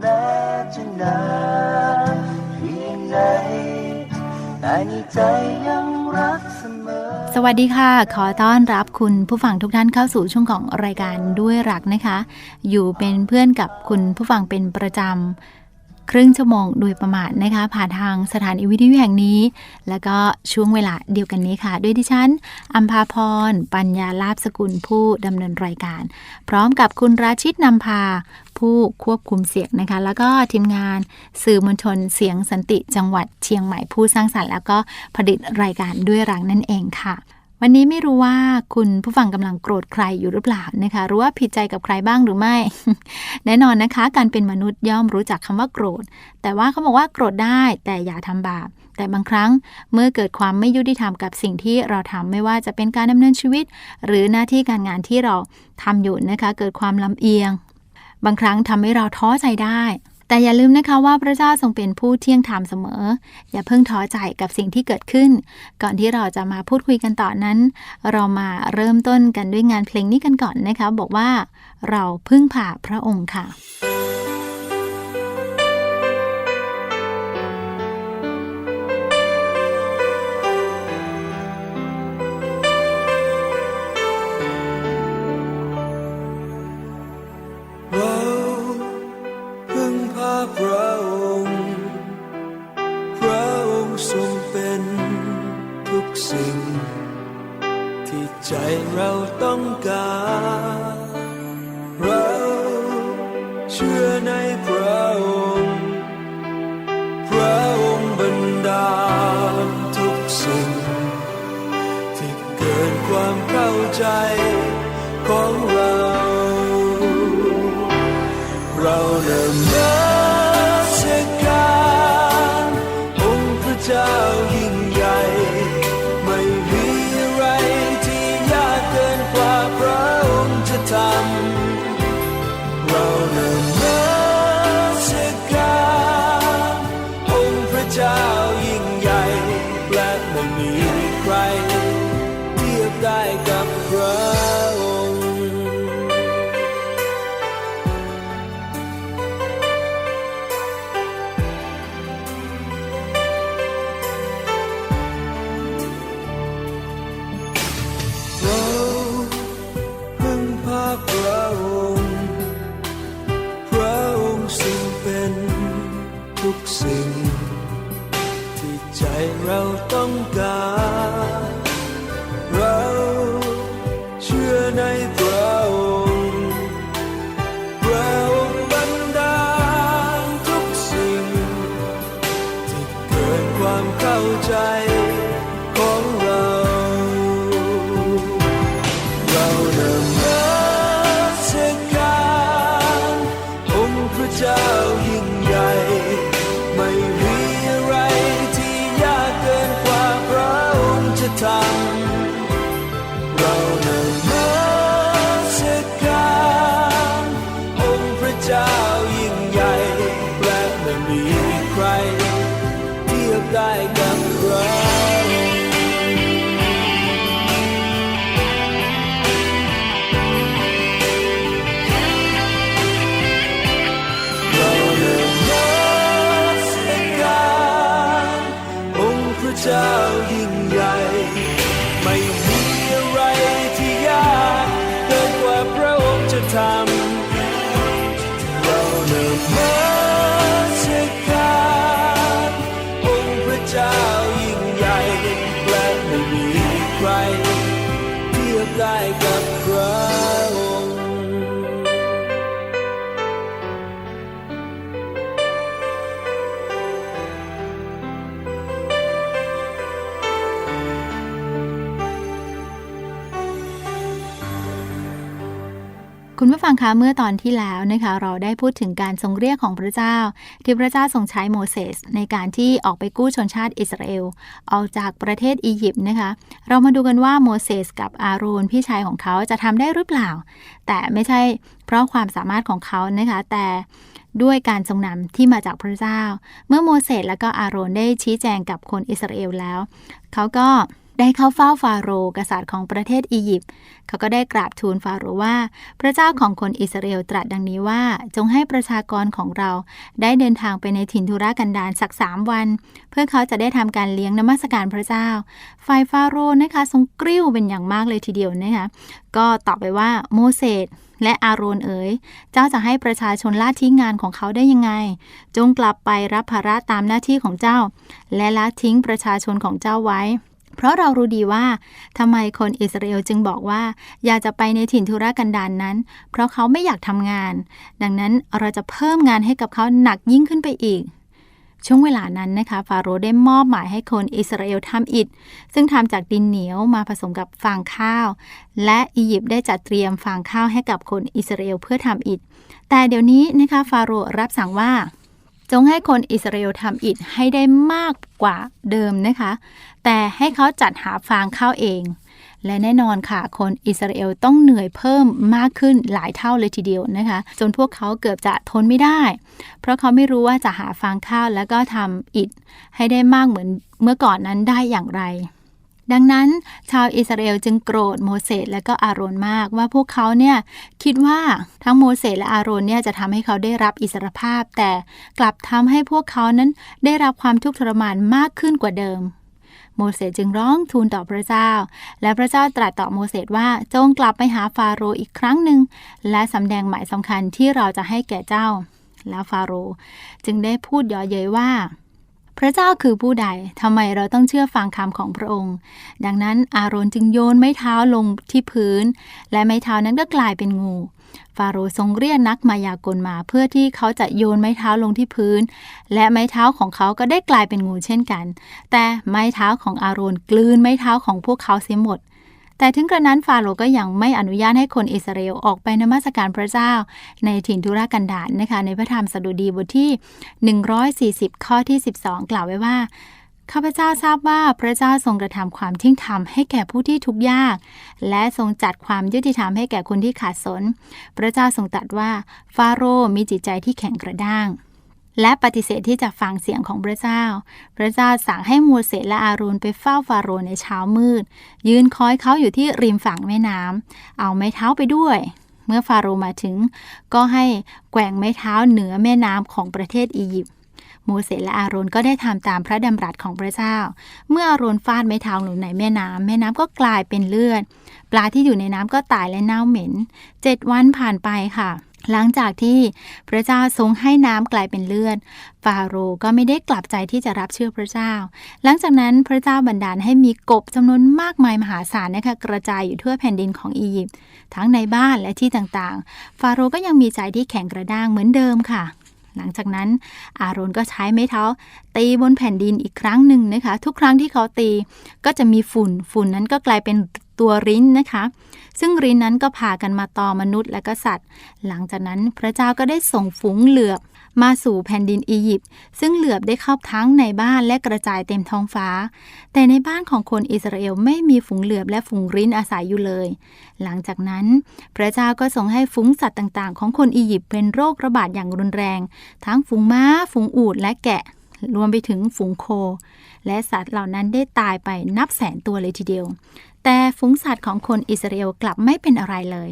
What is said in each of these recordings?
แม้จะนานเพียงไหนแต่ในใจยังรักเสมอ สวัสดีค่ะ ขอต้อนรับคุณผู้ฟังทุกท่านเข้าสู่ช่วงของรายการด้วยรักนะคะ อยู่เป็นเพื่อนกับคุณผู้ฟังเป็นประจำ ครึ่งชั่วโมงโดยประมาณนะคะ ผ่านทางสถานีวิทยุแห่งนี้ แล้วก็ช่วงเวลาเดียวกันนี้ค่ะ ด้วยดิฉันอัมพาพร ปัญญาลาบสกุลผู้ดำเนินรายการ พร้อมกับคุณราชิตนำพาผู้ควบคุมเสียงนะคะ แล้วก็ทีมงานสื่อมวลชนเสียงสันติจังหวัดเชียงใหม่ผู้สร้างสรรค์ แล้วก็ผลิตรายการด้วยรักนั่นเองค่ะ วันนี้ไม่รู้ว่าคุณผู้ฟังกำลังโกรธใครอยู่หรือเปล่านะคะหรือว่าผิดใจกับใครบ้างหรือไม่ แน่นอนนะคะ การเป็นมนุษย์ย่อมรู้จักคำว่าโกรธ แต่ว่าเขาบอกว่าโกรธได้แต่อย่าทำบาปแต่บางครั้งเมื่อเกิดความไม่ยุติธรรมกับสิ่งที่เราทำไม่ว่าจะเป็นการดำเนินชีวิต หรือหน้าที่การงานที่เราทำอยู่นะคะ เกิดความลำเอียง บางครั้งทำให้เราท้อใจได้ แต่อย่าลืมนะคะว่าพระเจ้าทรงเป็นผู้เที่ยงธรรมเสมอ อย่าเพิ่งท้อใจกับสิ่งที่เกิดขึ้น ก่อนที่เราจะมาพูดคุยกันต่อนนั้น เรามาเริ่มต้นกันด้วยงานเพลงนี้กันก่อนนะคะ บอกว่าเราพึ่งผ่าพระองค์ค่ะ สิ่ง ที่ใจเราต้องการ เราเชื่อในพระองค์ พระองค์บันดาลทุกสิ่ง ที่เกินความเข้าใจของเราเรา คุณผู้ฟังคะเมื่อตอนที่แล้วนะคะเราได้พูดถึงการทรงเรียกของพระเจ้า ที่พระเจ้าทรงใช้โมเสสในการที่ออกไปกู้ชนชาติอิสราเอลออกจากประเทศอียิปต์นะคะ เรามาดูกันว่าโมเสสกับอาโรนพี่ชายของเขาจะทำได้หรือเปล่า แต่ไม่ใช่เพราะความสามารถของเขานะคะ แต่ด้วยการทรงนำที่มาจากพระเจ้า เมื่อโมเสสและก็อาโรนได้ชี้แจงกับคนอิสราเอลแล้ว เขาก็ ได้เข้าเฝ้าฟาโรห์กษัตริย์ของประเทศอียิปต์เขาก็ได้กราบทูลฟาโรห์ว่า พระเจ้าของคนอิสราเอลตรัสดังนี้ว่า จงให้ประชากรของเรา ได้เดินทางไปในถิ่นทุรกันดารสักสามวัน เพื่อเขาจะได้ทำการเลี้ยงนมัสการพระเจ้า ฝ่ายฟาโรห์นะคะทรงกริ้วเป็นอย่างมากเลยทีเดียวนะคะก็ตอบไปว่าโมเสสและอาโรนเอ๋ย เจ้าจะให้ประชาชนละทิ้งงานของเขาได้ยังไง จงกลับไปรับภาระตามหน้าที่ของเจ้า และละทิ้งประชาชนของเจ้าไว้ เพราะเรารู้ดีว่าทำไมคนอิสราเอลจึงบอกว่า อยากจะไปในถิ่นทุรกันดารนนั้น เพราะเขาไม่อยากทำงาน ดังนั้นเราจะเพิ่มงานให้กับเขาหนักยิ่งขึ้นไปอีก ช่วงเวลานั้นนะคะฟาโรห์ได้มอบหมายให้คนอิสราเอลทำอิฐซึ่งทำจากดินเหนียวมาผสมกับฟางข้าว และอียิปต์ได้จัดเตรียมฟางข้าวให้กับคนอิสราเอลเพื่อทำอิฐแต่เดี๋ยวนี้นะคะฟาโรห์รับสั่งว่า จงให้คนอิสราเอลทำอิฐให้ได้มากกว่าเดิมนะคะ แต่ให้เขาจัดหาฟางข้าวเอง และแน่นอนค่ะ คนอิสราเอลต้องเหนื่อยเพิ่มมากขึ้นหลายเท่าเลยทีเดียวนะคะ จนพวกเขาเกือบจะทนไม่ได้ เพราะเขาไม่รู้ว่าจะหาฟางข้าวแล้วก็ทำอิฐให้ได้มากเหมือนเมื่อก่อนนั้นได้อย่างไร ดังนั้นชาวอิสราเอลจึงโกรธโมเสสและก็อาโรนมากว่าพวกเขาเนี่ยคิดว่าทั้งโมเสสและอาโรนเนี่ยจะทำให้เขาได้รับอิสรภาพ แต่กลับทำให้พวกเขานั้นได้รับความทุกข์ทรมานมากขึ้นกว่าเดิมโมเสสจึงร้องทูลต่อพระเจ้า และพระเจ้าตรัสต่อโมเสสว่าจงกลับไปหาฟาโรห์อีกครั้งหนึ่ง และสำแดงหมายสำคัญที่เราจะให้แก่เจ้า แล้วฟาโรห์จึงได้พูดย่อเย้ยว่า พระเจ้าคือผู้ใดทำไมเราต้องเชื่อฟังคำของพระองค์ ดังนั้นอาโรนจึงโยนไม้เท้าลงที่พื้น และไม้เท้านั้นก็กลายเป็นงู ฟาโรห์ทรงเรียกนักมายากลมา เพื่อที่เขาจะโยนไม้เท้าลงที่พื้น และไม้เท้าของเขาก็ได้กลายเป็นงูเช่นกัน แต่ไม้เท้าของอาโรนกลืนไม้เท้าของพวกเขาเสียหมด แต่ถึงกระนั้นฟาโรก็ยังไม่อนุญาตให้คนอิสราเอลออกไปนมัสการพระเจ้า ในถิ่นทุรกันดารนะคะในพระธรรมสดุดีบทที่ 140 ข้อที่ 12 กล่าวไว้ว่าข้าพเจ้าทราบว่าพระเจ้าทรงกระทำความทิ้งธรรมให้แก่ผู้ที่ทุกข์ยาก และทรงจัดความยุติธรรมให้แก่คนที่ขาดสน พระเจ้าทรงตรัสว่าฟาโรห์มีจิตใจที่แข็งกระด้าง และปฏิเสธที่จะฟังเสียงของพระเจ้า พระเจ้าสั่งให้โมเสสและอารูนไปเฝ้าฟาโรห์ในเช้ามืด ยืนคอยเขาอยู่ที่ริมฝั่งแม่น้ำเอาไม้เท้าไปด้วย เมื่อฟาโรห์มาถึง ก็ให้แกว่งไม้เท้าเหนือแม่น้ำของประเทศอียิปต์โมเสสและอาโรนก็ได้ทำตามพระดำรัสของพระเจ้า เมื่ออาโรนฟาดไม้เท้าลงในแม่น้ำแม่น้ำก็กลายเป็นเลือด ปลาที่อยู่ในน้ำก็ตายและเน่าเหม็นเจ็ดวันผ่านไปค่ะ หลังจากที่พระเจ้าทรงให้น้ำกลายเป็นเลือด ฟาโรห์ก็ไม่ได้กลับใจที่จะรับเชื่อพระเจ้า หลังจากนั้นพระเจ้าบันดาลให้มีกบจำนวนมากมายมหาศาลนะคะกระจายอยู่ทั่วแผ่นดินของอียิปต์ทั้งในบ้านและที่ต่างๆ ฟาโรห์ก็ยังมีใจที่แข็งกระด้างเหมือนเดิมค่ะ หลังจากนั้นอาโรนก็ใช้ไม้เท้า ตีบนแผ่นดินอีกครั้งหนึ่งนะคะ ทุกครั้งที่เขาตีก็จะมีฝุ่นฝุ่นนั้นก็กลายเป็น ตัวริ้นนะคะ ซึ่งริ้นนั้นก็พากันมาต่อมนุษย์และก็สัตว์ หลังจากนั้นพระเจ้าก็ได้ส่งฝูงเหลือบมาสู่แผ่นดินอียิปต์ซึ่งเหลือบได้เข้าทั้งในบ้านและกระจายเต็มท้องฟ้า แต่ในบ้านของคนอิสราเอลไม่มีฝูงเหลือบและฝูงริ้นอาศัยอยู่เลย หลังจากนั้น พระเจ้าก็ทรงให้ฝูงสัตว์ต่างๆ ของคนอียิปต์เป็นโรคระบาดอย่างรุนแรง ทั้งฝูงม้า ฝูงอูฐและแกะ รวมไปถึงฝูงโค และสัตว์เหล่านั้นได้ตายไปนับแสนตัวเลยทีเดียว แต่ฝูงสัตว์ของคนอิสราเอลกลับไม่เป็นอะไรเลย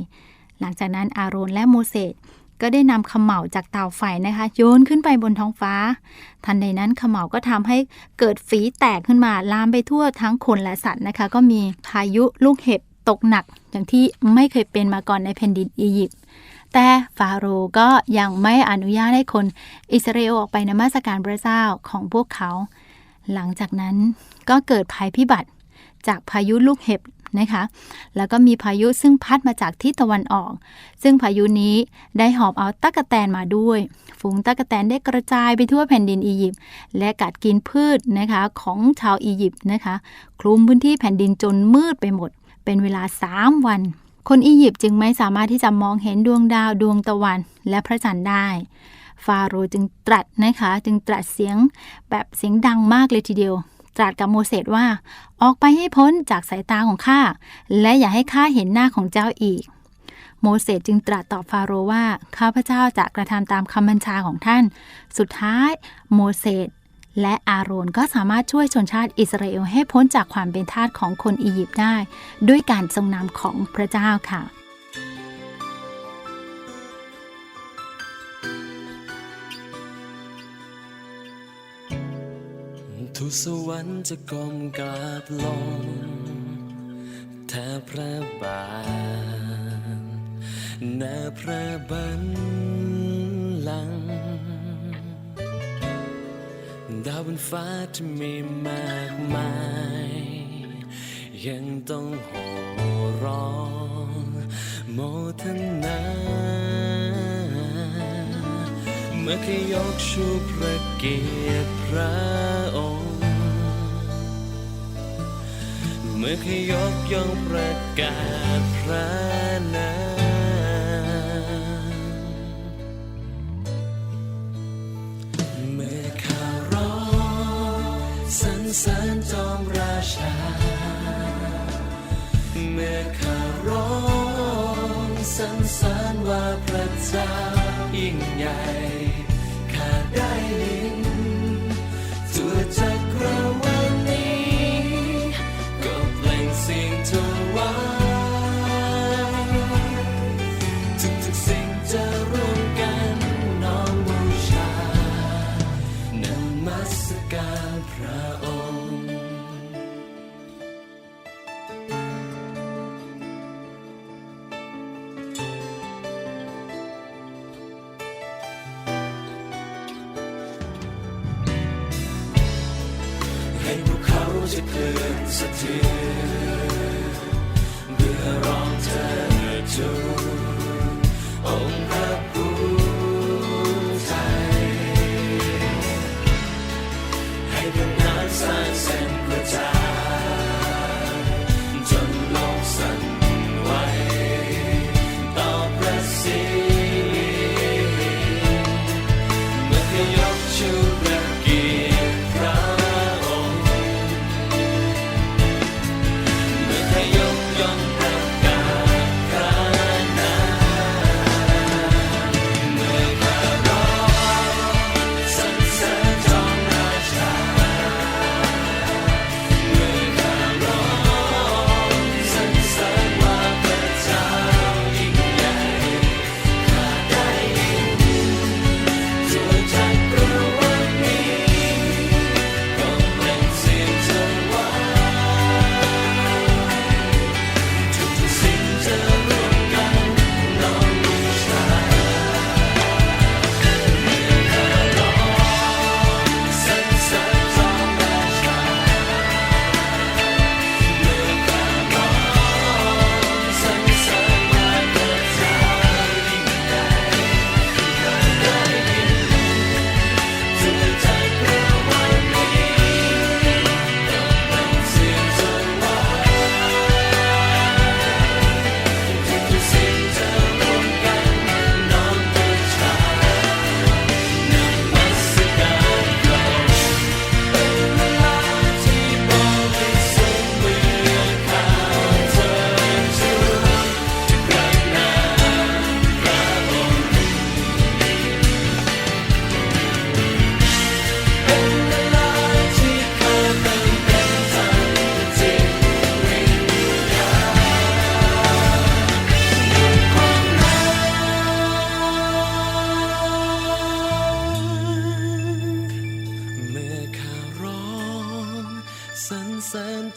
หลังจากนั้นอาโรนและโมเสสก็ได้นำขมเหลาจากเตาไฟนะคะ โยนขึ้นไปบนท้องฟ้า ทันใดนั้นขมเหลาก็ทำให้เกิดฝีแตกขึ้นมาลามไปทั่วทั้งคนและสัตว์นะคะ ก็มีพายุลูกเห็บตกหนัก อย่างที่ไม่เคยเป็นมาก่อนในแผ่นดินอียิปต์แต่ฟาโรห์ก็ยังไม่อนุญาตให้คนอิสราเอลออกไปนมัสการพระเจ้าของพวกเขา หลังจากนั้นก็เกิดภัยพิบัติ จากพายุลูกเห็บนะคะแล้วก็มีพายุซึ่งพัดมาจากทิศตะวันออก ซึ่งพายุนี้ได้หอบเอาตั๊กแตนมาด้วย ฝูงตั๊กแตนได้กระจายไปทั่วแผ่นดินอียิปต์และกัดกินพืชนะคะของชาวอียิปต์นะคะคลุมพื้นที่แผ่นดินจนมืดไปหมด เป็นเวลา 3 วัน คนอียิปต์จึงไม่สามารถที่จะมองเห็นดวงดาวดวงตะวัน และพระจันทร์ได้ฟาโรห์จึงตรัสนะคะจึงตรัสเสียงแบบเสียงดังมากเลยทีเดียว ตรัสกับโมเสสว่า ออกไปให้พ้นจากสายตาของข้า และอย่าให้ข้าเห็นหน้าของเจ้าอีก โมเสสจึงตรัสตอบฟาโรห์ว่า ข้าพเจ้าจะกระทำตามคำบัญชาของท่าน สุดท้ายโมเสสและอาโรนก็สามารถช่วยชนชาติอิสราเอลให้พ้นจากความเป็นทาสของคนอียิปต์ได้ ด้วยการทรงนำของพระเจ้าค่ะ ทุสวรรค์จะก้มกราบลงแทบพระบาทนาพระบัลลังก์ดาวบนฟ้าที่มีมากมาย ยังต้องโห่ร้องโมทนาเมื่อแค่ยกชูพระเกียรติพระองค์ เมื่อแค่ยกย่องประกาศพระนามเมื่อข้าร้องสรรเสริญจอมราชา เมื่อข้าร้องสรรเสริญว่าพระเจ้ายิ่งใหญ่ข้าได้ วกเขาจะ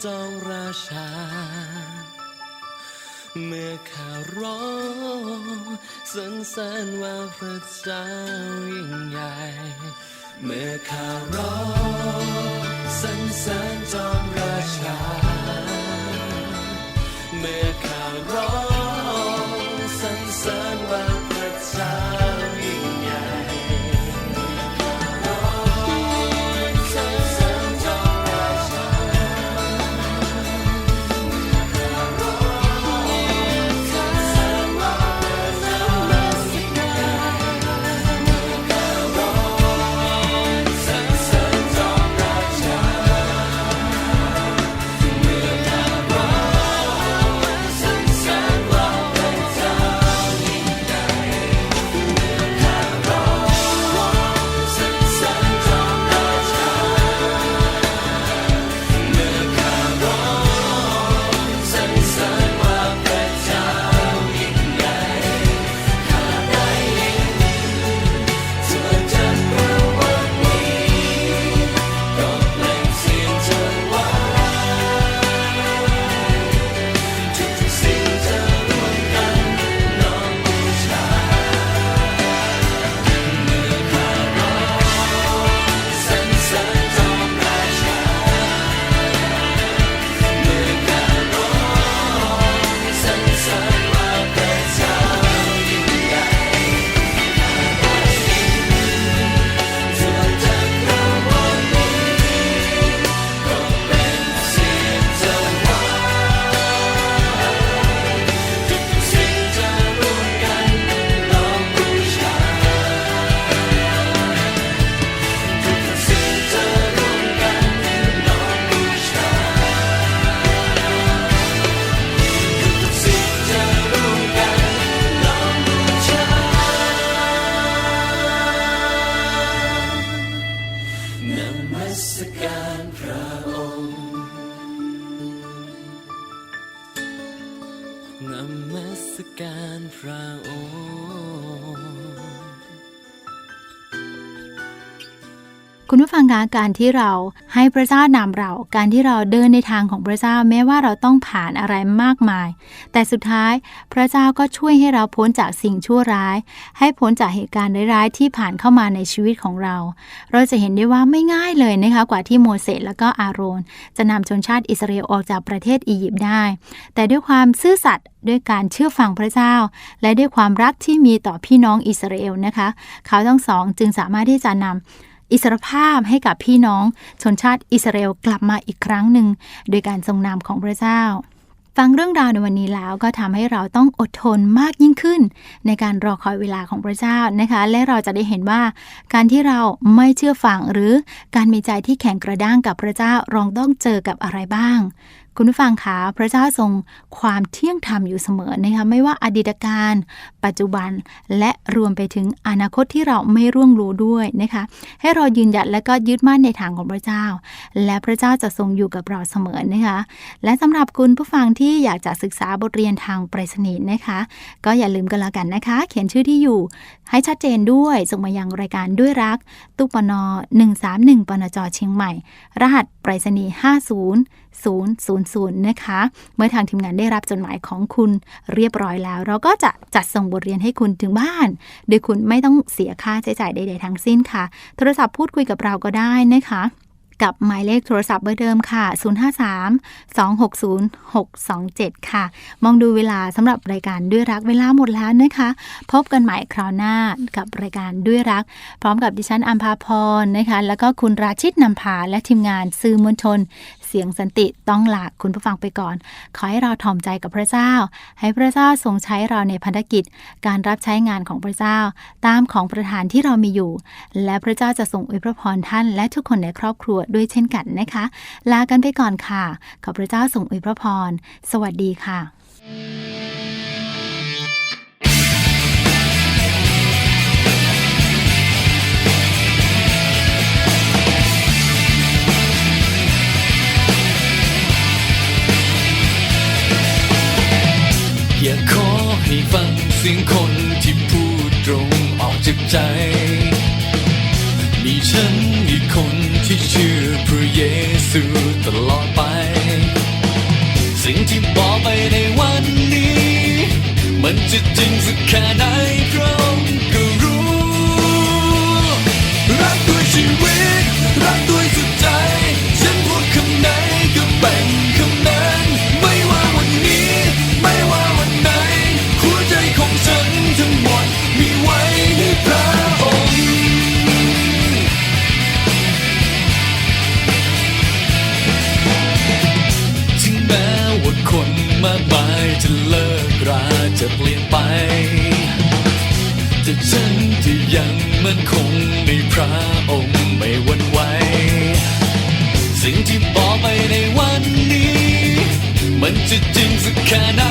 จองราชา เมื่อข้าร้องสรรเสริญว่าพระเจ้ายิ่งใหญ่ เมื่อข้าร้องสรรเสริญจองราชา เมื่อ การที่เราให้พระเจ้านำเรา การที่เราเดินในทางของพระเจ้าแม้ว่าเราต้องผ่านอะไรมากมาย แต่สุดท้ายพระเจ้าก็ช่วยให้เราพ้นจากสิ่งชั่วร้าย ให้พ้นจากเหตุการณ์ร้ายๆที่ผ่านเข้ามาในชีวิตของเรา เราจะเห็นได้ว่าไม่ง่ายเลยนะคะกว่าที่โมเสสและก็อาโรน จะนำชนชาติอิสราเอลออกจากประเทศอียิปต์ได้ แต่ด้วยความซื่อสัตย์ด้วยการเชื่อฟังพระเจ้า และด้วยความรักที่มีต่อพี่น้องอิสราเอลนะคะ เขาทั้งสองจึงสามารถที่จะนำ อิสรภาพให้กับพี่น้องชนชาติอิสราเอลกลับมาอีกครั้งหนึ่ง โดยการทรงนามของพระเจ้า ฟังเรื่องราวในวันนี้แล้วก็ทำให้เราต้องอดทนมากยิ่งขึ้น ในการรอคอยเวลาของพระเจ้านะคะ และเราจะได้เห็นว่า การที่เราไม่เชื่อฟังหรือการมีใจที่แข็งกระด้างกับพระเจ้าเราต้องเจอกับอะไรบ้าง คุณผู้ฟังคะพระเจ้าทรงความเที่ยงธรรมอยู่เสมอนะคะไม่ว่าอดีตการ ปัจจุบันและรวมไปถึงอนาคตที่เราไม่ร่วงรู้ด้วยนะคะให้เรายืนหยัดและก็ยึดมั่นในทางของพระเจ้า และพระเจ้าจะทรงอยู่กับเราเสมอนะคะและสำหรับคุณผู้ฟังที่อยากจะศึกษาบทเรียนทางไปรษณีย์นะคะ ก็อย่าลืมกันละกันนะคะ เขียนชื่อที่อยู่ให้ชัดเจนด้วยส่งมายังรายการด้วยรักตู้ปน131ปนจเชียงใหม่ รหัสไปรษณีย์ 50000 นะคะ เมื่อทางทีมงานได้รับจดหมายของคุณเรียบร้อยแล้ว เราก็จะจัดส่งบทเรียนให้คุณถึงบ้าน โดยคุณไม่ต้องเสียค่าใช้จ่ายใดๆทั้งสิ้นค่ะ โทรศัพท์พูดคุยกับเราก็ได้นะคะกับหมายเลขโทรศัพท์เบอร์เดิมค่ะ 053 260 627 ค่ะ มองดูเวลาสำหรับรายการด้วยรักเวลาหมดแล้วนะคะ พบกันใหม่คราวหน้ากับรายการด้วยรัก พร้อมกับดิฉันอัมพาพรนะคะ แล้วก็คุณราชิตนำพาและทีมงานสื่อมวลชน เสียงสันติต้องลากคุณผู้ฟังไปก่อน ขอให้เราถ่อมใจกับพระเจ้า ให้พระเจ้าทรงใช้เราในพันธกิจ การรับใช้งานของพระเจ้า ตามของประธานที่เรามีอยู่ และพระเจ้าจะทรงอวยพระพรท่าน และทุกคนในครอบครัวด้วยเช่นกันนะคะ ลากันไปก่อนค่ะ ขอพระเจ้าทรงอวยพระพร สวัสดีค่ะ อยากขอให้ฟังเสียงคนที่พูดตรงออกจากใจ มีฉันอีกคนที่เชื่อพระเยซูตลอดไป สิ่งที่บอกไปในวันนี้ มันจะจริงสักแค่ไหนครับ คนมากมายจะเลิกราจะเปลี่ยนไป แต่ฉันจะยังมันคงในพระองค์ไม่หวั่นไหวสิ่งที่บอกไปในวันนี้ มันจะจริงสักแค่ไหน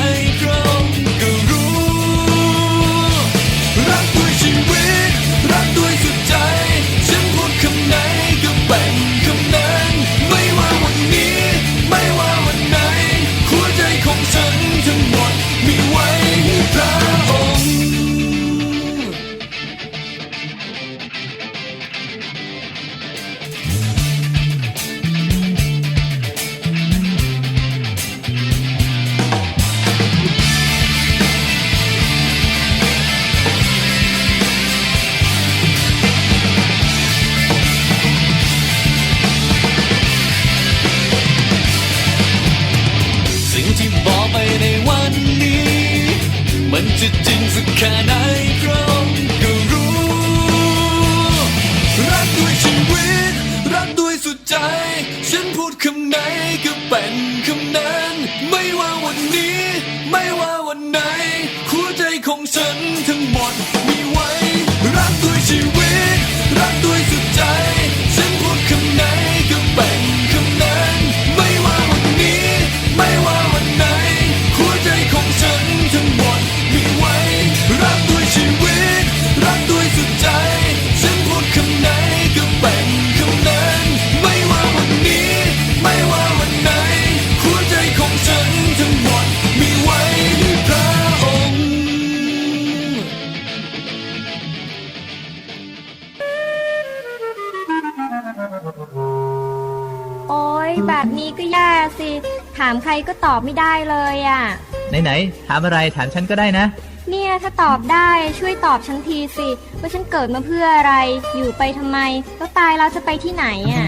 อบไม่ได้เลยอะ ไหนๆถามอะไรถามฉันก็ได้นะ เนี่ยถ้าตอบได้ช่วยตอบฉันทีสิ ว่าฉันเกิดมาเพื่ออะไร อยู่ไปทำไม แล้วตายแล้วจะไปที่ไหนอะ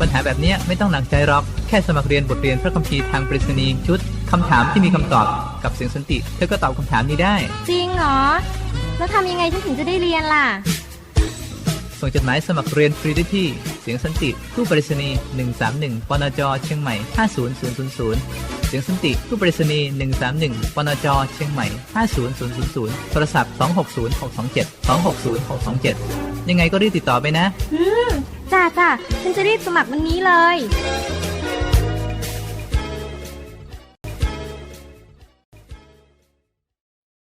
ปัญหาแบบเนี้ยไม่ต้องหนักใจหรอก แค่สมัครเรียนบทเรียนพระคัมภีร์ทางปริศนีย์ชุดคำถามที่มีคำตอบกับเสียงสันติ เธอก็ตอบคำถามนี้ได้ จริงเหรอ แล้วทำยังไงฉันถึงจะได้เรียนล่ะ ส่งจดหมายสมัครเรียนฟรีได้ที่ เสียงสันติผู้ปริศนี131ปนจเชียงใหม่ 50000 เสียงสันติผู้ปริศนี131ปนจเชียงใหม่ 50000 โทรศัพท์ 260627 260627 ยังไงก็รีบติดต่อไปนะจ้าจ้าฉันจะรีบสมัครวันนี้เลย